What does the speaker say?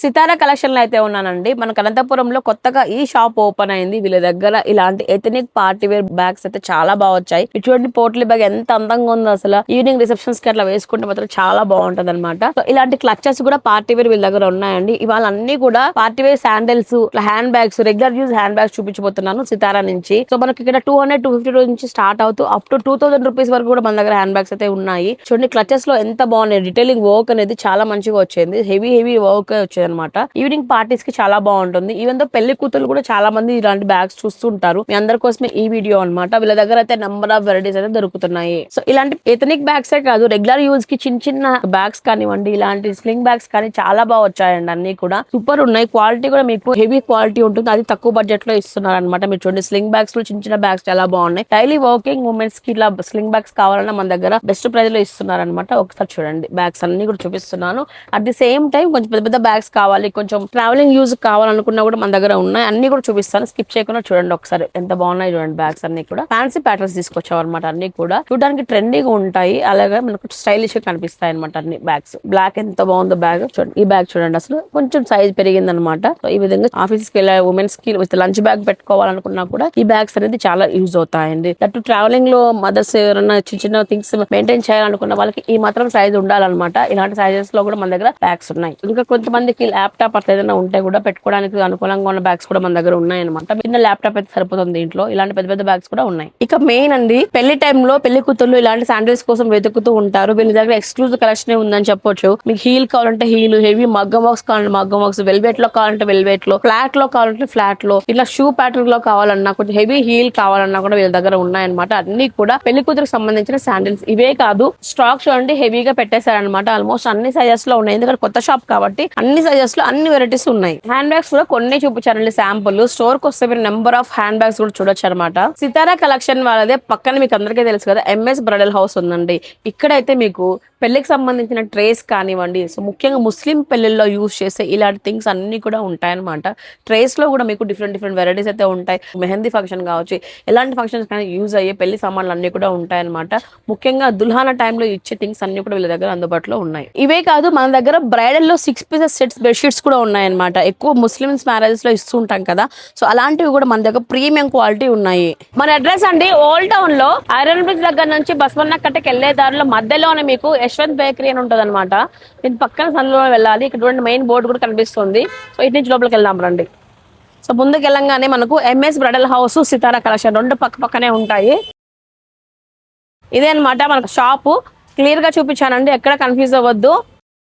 సితారా కలెక్షన్లో అయితే ఉన్నానండి. మనకు అనంతపురంలో కొత్తగా ఈ షాప్ ఓపెన్ అయింది. వీళ్ళ దగ్గర ఇలాంటి ఎథనిక్ పార్టీ వేర్ బ్యాగ్స్ అయితే చాలా బాగా వచ్చాయి. ఇటువంటి పోట్లీ బ్యాగ్ ఎంత అందంగా ఉందో అసలు. ఈవినింగ్ రిసెప్షన్స్కి అట్లా వేసుకుంటే మాత్రం చాలా బాగుంటది అనమాట ఇలాంటి క్లచెస్ కూడా పార్టీ వేర్ వీళ్ళ దగ్గర ఉన్నాయండి. ఇవాళ అన్ని కూడా party wear sandals hand bags regular use hand bags చూపించబోతున్నాను సితారా నుంచి. సో మనకి ఇక్కడ టూ హండ్రెడ్ టూ ఫిఫ్టీ నుంచి స్టార్ట్ అవుతూ up to two thousand rupees వరకు కూడా మన దగ్గర హ్యాండ్ బ్యాగ్స్ అయితే ఉన్నాయి. చూడండి క్లచెస్లో ఎంత బాగున్నాయి. డీటెయిలింగ్ వర్క్ అనేది చాలా మంచిగా వచ్చింది. హెవీ హెవీ వర్క్ వచ్చింది అనమాట ఈవినింగ్ పార్టీస్కి చాలా బాగుంటుంది. ఈవెన్తో పెళ్ళి కూతురు కూడా చాలా మంది ఇలాంటి బ్యాగ్స్ చూస్తుంటారు మీ అందరి కోసమే ఈ వీడియో అన్నమాట. వీళ్ళ దగ్గర అయితే నెంబర్ ఆఫ్ వెరైటీస్ అయితే దొరుకుతున్నాయి. సో ఇలాంటి ఎథనిక్ బ్యాగ్స్ కాదు రెగ్యులర్ యూజ్కి చిన్న చిన్న బ్యాగ్స్ కానివ్వండి ఇలాంటి స్లింగ్ బ్యాగ్స్ కానీ చాలా బాగా వచ్చాయండి అన్ని కూడా. సూపర్ ఉన్నాయి. క్వాలిటీ కూడా మీకు హెవీ క్వాలిటీ ఉంటుంది. అది తక్కువ బడ్జెట్లో ఇస్తున్నారు అనమాట మీరు చూడండి స్లింగ్ బ్యాగ్స్లో చిన్న చిన్న బ్యాగ్స్ చాలా బాగున్నాయి. డైలీ వర్కింగ్ ఉమెన్స్కి ఇలా స్లింగ్ బ్యాగ్స్ కావాలన్నా మన దగ్గర బెస్ట్ ప్రైస్లో ఇస్తున్నారు అనమాట ఒకసారి చూడండి బ్యాగ్స్ అన్ని కూడా చూపిస్తున్నాను. అట్ ది సేమ్ టైం కొంచెం పెద్ద పెద్ద బ్యాగ్స్ కావాలి కొంచెం ట్రావెలింగ్ యూజ్ కావాలనుకున్నా కూడా మన దగ్గర ఉన్నాయి. అన్ని కూడా చూపిస్తాను. స్కిప్ చేయకుండా చూడండి ఒకసారి. ఎంత బాగున్నాయి చూడండి బ్యాగ్స్ అన్ని కూడా. ఫ్యాన్సీ ప్యాటర్న్స్ తీసుకొచ్చావు అనమాట అన్ని కూడా. చూడడానికి ట్రెండీగా ఉంటాయి. అలాగే మనకు స్టైలిష్గా కనిపిస్తాయి అనమాట అన్ని బ్యాగ్స్ బ్లాక్ ఎంత బాగుందో బ్యాగ్ చూడండి. ఈ బ్యాగ్ చూడండి అసలు. కొంచెం సైజ్ పెరిగింది అనమాట ఈ విధంగా ఆఫీస్కి వెళ్ళే ఉమెన్స్కి విత్ లంచ్ బ్యాగ్ పెట్టుకోవాలనుకున్నా కూడా ఈ బ్యాగ్స్ అనేది చాలా యూజ్ అవుతాయండి. అటు ట్రావెలింగ్లో మదర్స్ ఎవరైనా చిన్న చిన్న థింగ్స్ మెయింటైన్ చేయాలనుకున్న వాళ్ళకి ఈ మాత్రం సైజ్ ఉండాలన్నమాట. ఇలాంటి సైజెస్లో కూడా మన దగ్గర బ్యాగ్స్ ఉన్నాయి. ఇంకా కొంతమంది కొంతమందికి ల్యాప్టాప్ అట్లా ఏదైనా ఉంటే కూడా పెట్టుకోవడానికి అనుకూలంగా ఉన్న బ్యాగ్స్ కూడా మన దగ్గర ఉన్నాయన్నమాట. చిన్న ల్యాప్టాప్ అయితే సరిపోతుంది దీంట్లో. ఇలాంటి పెద్ద పెద్ద బ్యాగ్స్ కూడా ఉన్నాయి. ఇక మెయిన్ అండి పెళ్ళి టైంలో పెళ్ళి కూతుర్లు ఇలాంటి శాండిల్స్ కోసం వెతుకుతూ ఉంటారు. వీళ్ళ దగ్గర ఎక్స్క్లూజివ్ కలెక్షన్ ఉందని చెప్పొచ్చు. మీకు హీల్ కావాలంటే హీల్ హెవీ మగ్గం బాక్స్ కావాలంటే మగ్గం బాక్స్ వెల్వెట్లో కావాలంటే వెల్వెట్లో ఫ్లాట్లో కావాలంటే ఫ్లాట్లో ఇట్లా షూ ప్యాటర్న్లో కావాలన్నా కొంచెం హెవీ హీల్ కావాలన్నా కూడా వీళ్ళ దగ్గర ఉన్నాయన్నమాట. అన్ని కూడా పెళ్ళి కూతురుకు సంబంధించిన శాండిల్స్ ఇవే కాదు స్టాక్ చూడండి హెవీగా పెట్టేశారనమాట ఆల్మోస్ట్ అన్ని సైజెస్లో ఉన్నాయి. ఎందుకంటే కొత్త షాప్ కాబట్టి అన్ని సైజెస్లో అన్ని వెరైటీస్ ఉన్నాయి. హ్యాండ్ బ్యాగ్స్ కూడా కొన్ని చూపించారండి శాంపుల్ స్టోర్కి వస్తే మీరు నెంబర్ ఆఫ్ హ్యాండ్ బ్యాగ్స్ కూడా చూడొచ్చు అనమాట సితారా కలెక్షన్ వాళ్ళదే పక్కన మీకు అందరికీ తెలుసు కదా ఎంఎస్ బ్రైడల్ హౌస్ ఉందండి. ఇక్కడైతే మీకు పెళ్ళికి సంబంధించిన ట్రేస్ కానివ్వండి సో ముఖ్యంగా ముస్లిం పెళ్ళిల్లో యూస్ చేసే ఇలాంటి థింగ్స్ అన్ని కూడా ఉంటాయన్నమాట. ట్రేస్లో కూడా మీకు డిఫరెంట్ డిఫరెంట్ వెరైటీస్ అయితే ఉంటాయి. మెహందీ ఫంక్షన్ కావచ్చు ఎలాంటి ఫంక్షన్స్ కానీ యూజ్ అయ్యే పెళ్ళి సామాన్లు అన్ని కూడా ఉంటాయన్నమాట. ముఖ్యంగా దుల్హాన టైంలో ఇచ్చే థింగ్స్ అన్ని కూడా వీళ్ళ దగ్గర అందుబాటులో ఉన్నాయి. ఇవే కాదు మన దగ్గర బ్రైడల్లో సిక్స్ పీసెస్ సెట్స్ బెడ్షీట్స్ కూడా ఉన్నాయన్నమాట. ఎక్కువ ముస్లిమ్స్ మ్యారేజెస్లో ఇస్తూ ఉంటాం కదా. సో అలాంటివి కూడా మన దగ్గర ప్రీమియం క్వాలిటీ ఉన్నాయి. మన అడ్రస్ అండి ఓల్డ్ టౌన్లో ఐరన్ బ్రిడ్జ్ దగ్గర నుంచి బస్వన్న కట్టకి వెళ్ళే దారిలో మధ్యలోనే మీకు యశ్వంత్ బేకరీ అని ఉంటుంది అనమాట దీని పక్కన సందులో వెళ్ళాలి. ఇక్కడ చూడండి మెయిన్ బోర్డు కూడా కనిపిస్తుంది. సో ఇటు నుంచి లోపలికి వెళ్దాం రండి. సో ముందుకు వెళ్ళంగానే మనకు MS bridal house Sitara collection రెండు పక్క పక్కనే ఉంటాయి. ఇదే అన్నమాట మనకు షాపు క్లియర్గా చూపించానండి ఎక్కడ కన్ఫ్యూజ్ అవ్వద్దు.